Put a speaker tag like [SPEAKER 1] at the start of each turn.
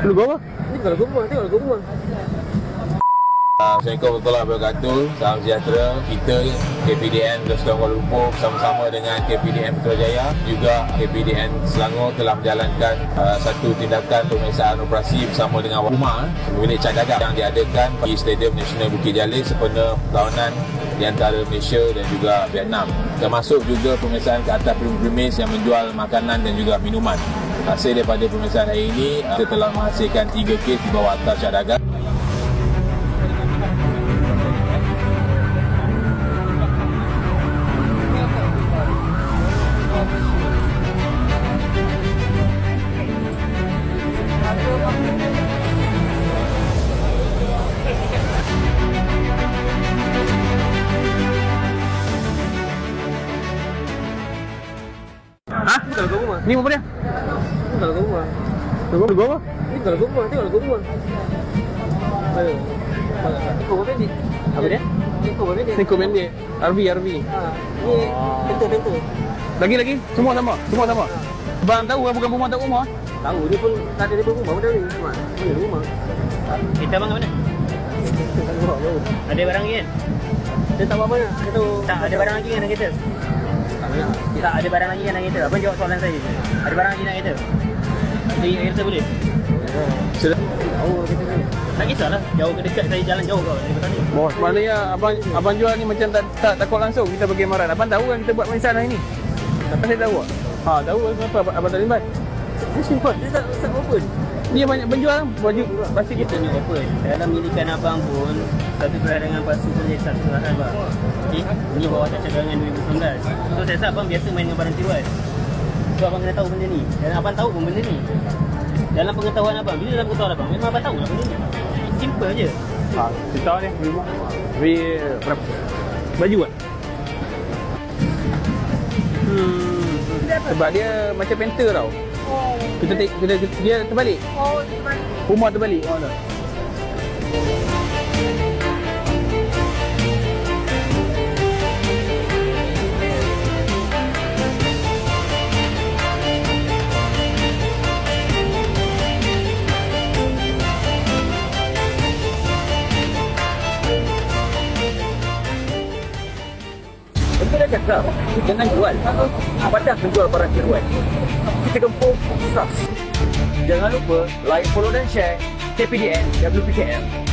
[SPEAKER 1] Lu gua apa?
[SPEAKER 2] Ni kalau rumah, tengok kalau rumah.
[SPEAKER 3] Assalamualaikum warahmatullahi wabarakatuh. Salam sejahtera. Kita KPDN Restoran Kuala Lumpur Bersama-sama dengan KPDN Putrajaya Juga KPDN Selangor telah menjalankan uh, Satu tindakan pemeriksaan operasi Bersama dengan Umar Pemilik cadangan yang diadakan Di Stadium Nasional Bukit Jalil Sempena perlawanan Di antara Malaysia dan juga Vietnam. Termasuk juga pemeriksaan ke atas premis Yang menjual makanan dan juga minuman. Hasil daripada pemeriksaan hari ini uh, Kita telah menghasilkan 3 kes di bawah atas cadangan
[SPEAKER 1] Ha?
[SPEAKER 2] Ni kalau rumah.
[SPEAKER 1] Ni apa dia?
[SPEAKER 2] Ni kalau rumah.
[SPEAKER 1] Lu gua apa?
[SPEAKER 2] Ni kalau rumah, tengok kalau rumah. Ayo. Ikut berapa ni?
[SPEAKER 1] Apa dia?
[SPEAKER 2] Ikut berapa ni?
[SPEAKER 1] Seko pendek. RV, RV.
[SPEAKER 2] Ha, ni tentu-tentu.
[SPEAKER 1] Lagi lagi? Semua sama? Semua sama? Bang tahu kan bukan rumah tak rumah?
[SPEAKER 2] Tahu dia pun tak ada dia pun rumah benda ni. Cuma ni rumah.
[SPEAKER 4] Kita abang kat mana?
[SPEAKER 2] Apa.
[SPEAKER 4] Ada barang lagi kan?
[SPEAKER 2] Dia tahu apa mana? Dia tahu.
[SPEAKER 4] Tak ada barang lagi kan kereta?
[SPEAKER 2] Tak nak.
[SPEAKER 4] Tak ada barang lagi kan dalam kereta? Abang jawab soalan saya. Ada barang lagi dalam kereta? Di kereta boleh?
[SPEAKER 1] Sudah.
[SPEAKER 2] Tahu kita ni.
[SPEAKER 4] Tak kisahlah. Jauh ke dekat saya jalan jauh kau.
[SPEAKER 1] Bos, maknanya abang abang jual ni macam tak, tak takut langsung kita bagi amaran. Abang tahu kan kita buat pemeriksaan hari ni? Tapi saya tahu tak? Ha, tahu kenapa abang, abang tak limbat?
[SPEAKER 2] Dia simpan. Dia tak tak open.
[SPEAKER 1] Dia banyak penjual baju pasti kita.
[SPEAKER 4] Kita ni open. Dalam milikan abang pun, satu peradangan palsu pun jadi satu peradangan abang. Okay? Ni bawah atas cadangan 2019. So saya rasa abang biasa main dengan barang tiruan. So abang kena tahu benda ni. Dan abang tahu pun benda ni. Dalam pengetahuan abang, bila dalam pengetahuan abang, memang abang tahu lah benda ni. Simple je.
[SPEAKER 1] Ha, cerita ni. Tapi berapa? Baju kan? Hmm. Sebab dia macam penter tau. Kita, kita, kita, kita dia terbalik.
[SPEAKER 5] Oh, terbalik.
[SPEAKER 1] Rumah terbalik. Oh, tak.
[SPEAKER 2] Cakap, jangan jual. Padah menjual barang tiruan. Kita gempur, sus. Jangan lupa like, follow dan share KPDN WPKM